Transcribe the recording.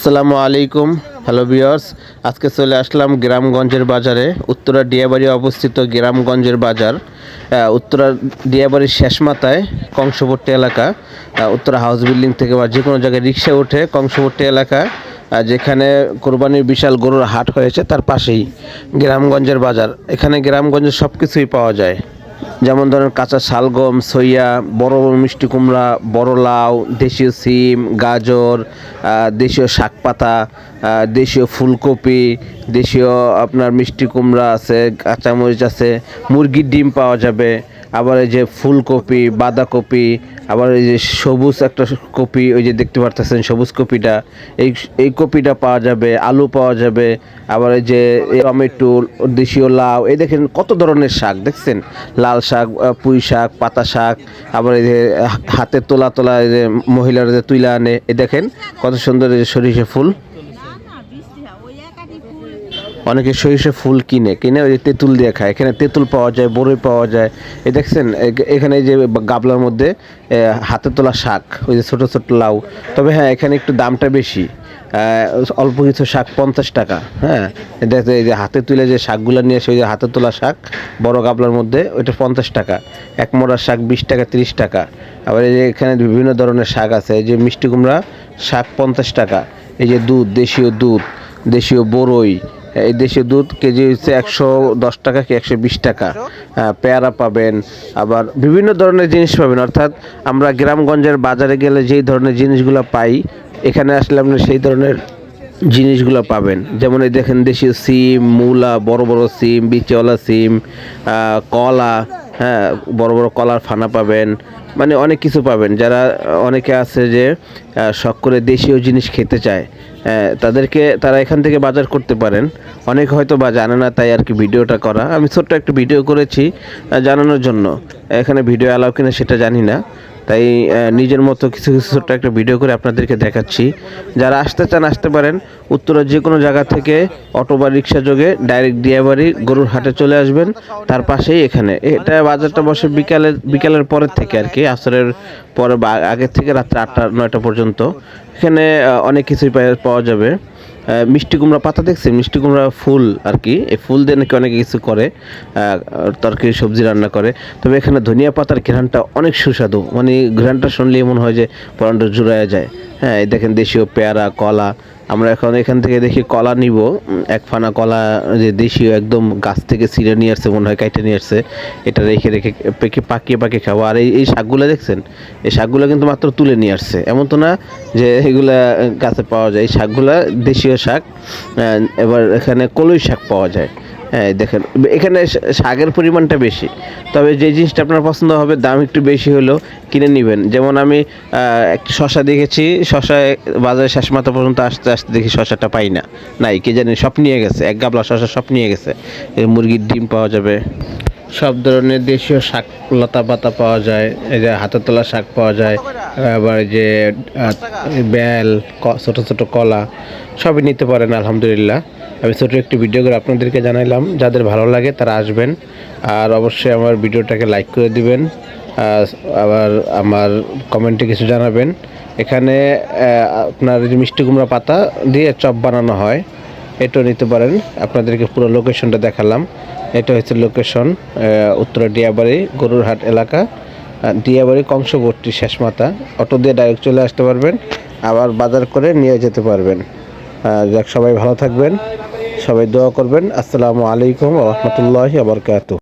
আসসালামু আলাইকুম। হ্যালো বিয়ার্স আজকে চলে আসলাম গ্রামগঞ্জের বাজারে, উত্তরা ডিয়াবাড়ি অবস্থিত গ্রামগঞ্জের বাজার উত্তরা ডিয়াবাড়ির শেষ মাথায় কংসপট্টি এলাকা উত্তরা হাউস বিল্ডিং থেকে বা যে কোনো জায়গায় রিক্সা ওঠে কংসপট্টি এলাকা যেখানে কোরবানির বিশাল গরুর হাট হয়েছে, তার পাশেই গ্রামগঞ্জের বাজার। এখানে গ্রামগঞ্জের সব কিছুই পাওয়া যায়। যেমন ধরেন কাঁচা শালগম, সইয়া, বড় বড় মিষ্টি কুমড়া, বড় লাউ, দেশীয় সিম, গাজর দেশীয় শাকপাতা দেশীয় ফুলকপি, দেশীয় আপনার মিষ্টি কুমড়া আছে, কাঁচামরিচ আছে, মুরগির ডিম পাওয়া যাবে আবার এই যে ফুলকপি, বাঁধাকপি, আবার এই যে সবুজ একটা কপি, ওই যে দেখতে পারতেছেন সবুজ কপিটা। এই এই কপিটা পাওয়া যাবে, আলু পাওয়া যাবে, আবার এই যে টমেটো, দেশীয় লাউ, এই দেখেন কত ধরনের শাক, দেখছেন? লাল শাক পুঁই শাক, পাতা শাক, আবার এই যে হাতে তোলা তোলা এই যে মহিলারা যে তুইলা আনে, এই দেখেন কত সুন্দর এই যে সরিষা ফুল। অনেকে সরিষা ফুল কিনে কিনে ওই যে তেঁতুল দিয়ে খায়। এখানে তেঁতুল পাওয়া যায় বড়ই পাওয়া যায়। এই দেখছেন এখানে যে গাবলার মধ্যে হাতে তোলা শাক, ওই যে ছোটো ছোটো লাউ। তবে হ্যাঁ এখানে একটু দামটা বেশি। অল্প কিছু শাক পঞ্চাশ টাকা হ্যাঁ? এই যে হাতে তুলে যে শাকগুলো নিয়ে আসে, ওই যে হাতে তোলা শাক, বড় গাবলার মধ্যে, ওইটা পঞ্চাশ টাকা। এক মোড়ার শাক বিশ টাকা, তিরিশ টাকা। আবার এই যে এখানে বিভিন্ন ধরনের শাক আছে যে মিষ্টি কুমড়া, শাক পঞ্চাশ টাকা। এই যে দুধ, দেশীয় দুধ, দেশীয় বড়ই এই দেশীয় দুধ কেজি হচ্ছে একশো দশ টাকা কি একশো বিশ টাকা। পেয়ারা পাবেন, আবার বিভিন্ন ধরনের জিনিস পাবেন। অর্থাৎ আমরা গ্রামগঞ্জের বাজারে গেলে যেই ধরনের জিনিসগুলো পাই, এখানে আসলে আপনি সেই ধরনের জিনিসগুলো পাবেন। যেমন এই দেখেন দেশীয় সিম, মূলা, বড় বড় সিম, বিচওয়ালা সিম কলা হ্যাঁ বড় বড় কলার ফানা পাবেন। মানে অনেক কিছু পাবেন। যারা অনেকে আছে যে শখ করে দেশীয় জিনিস খেতে চায় তাদেরকে তারা এখান থেকে বাজার করতে পারেন। অনেক হয়তো বা জানে না তাই আর কি ভিডিওটা করা। আমি ছোট্ট একটা ভিডিও করেছি জানানোর জন্য। এখানে ভিডিও অ্যালাউ কিনা সেটা জানি না। তাই নিজের মতো কিছু কিছু ছোট্ট একটা ভিডিও করে আপনাদেরকে দেখাচ্ছি। যারা আসতে চান, আসতে পারেন। উত্তরের যে কোনো জায়গা থেকে অটো বা রিক্সা যোগে ডাইরেক্ট দিয়াবাড়ি গরুর হাটে চলে আসবেন। তার পাশেই এখানে। এটা বাজারটা বসে বিকালের বিকালের পরের থেকে আর কি। আসরের পরে বা আগের থেকে রাত্রে আটটা, নয়টা পর্যন্ত। এখানে অনেক কিছুই পাওয়া- যাবে। মিষ্টি কুমড়া পাতা দেখছি মিষ্টি কুমড়া ফুল আর কি এই ফুল দিয়ে নাকি অনেকে কিছু করে তরকারি, সবজি রান্না করে। তবে এখানে ধনিয়া পাতার ঘ্রানটা অনেক সুস্বাদু। মানে ঘ্রানটা শুনলেই মনে হয় যে পরানটা জুড়ায় যায়। হ্যাঁ দেখেন দেশীয় পেয়ারা, কলা আমরা এখন এখান থেকে দেখি কলা নিব। এক ফানা কলা যে দেশীয় একদম গাছ থেকে ছিঁড়ে নিয়ে আসছে, মনে হয় কাইটে নিয়ে আসছে, এটা রেখে রেখে পেকে পাকিয়ে পাকিয়ে খাব। আর এই এই শাকগুলো দেখছেন? এই শাকগুলো কিন্তু মাত্র তুলে নিয়ে আসছে। এমন তো না যে এগুলা গাছে পাওয়া যায়। এই শাকগুলো দেশীয় শাক এবার এখানে কলই শাক পাওয়া যায়। দেখেন, এখানে শাকের পরিমাণটা বেশি, তবে যে জিনিসটা আপনার পছন্দ হবে, দাম একটু বেশি হলেও কিনে নেবেন। যেমন আমি একটি শশা দেখেছি শশা বাজারে শেষ মাথা পর্যন্ত আসতে আসতে দেখি শশাটা পাই না, নাই, কে জানি, সব নিয়ে গেছে, এক গাবলা শশা সব নিয়ে গেছে মুরগির ডিম পাওয়া যাবে। সব ধরনের দেশীয় শাক, লতা পাতা পাওয়া যায়, এই যে হাতে তোলা শাক পাওয়া যায়, আবার যে বেল ছোট ছোট কলা, সবই নিতে পারেন, আলহামদুলিল্লাহ। আমি ছোটো একটি ভিডিও করে আপনাদেরকে জানাইলাম। যাদের ভালো লাগে তারা আসবেন। আর অবশ্যই আমার ভিডিওটাকে লাইক করে দিবেন। আবার আমার কমেন্টে কিছু জানাবেন। এখানে আপনার মিষ্টি কুমড়া পাতা দিয়ে চপ বানানো হয়, এটাও নিতে পারেন। আপনাদেরকে পুরো লোকেশনটা দেখালাম। এটা হচ্ছে লোকেশন উত্তরা ডিয়াবাড়ি গরুরহাট এলাকা। ডিয়াবাড়ি কংসবর্তী শেষ মাথা অটো দিয়ে ডাইরেক্ট চলে আসতে পারবেন। আবার বাজার করে নিয়ে যেতে পারবেন। যাক, সবাই ভালো থাকবেন। সবাই দোয়া করবেন। আসসালামু আলাইকুম রহমতুল্লাহ আবরকাত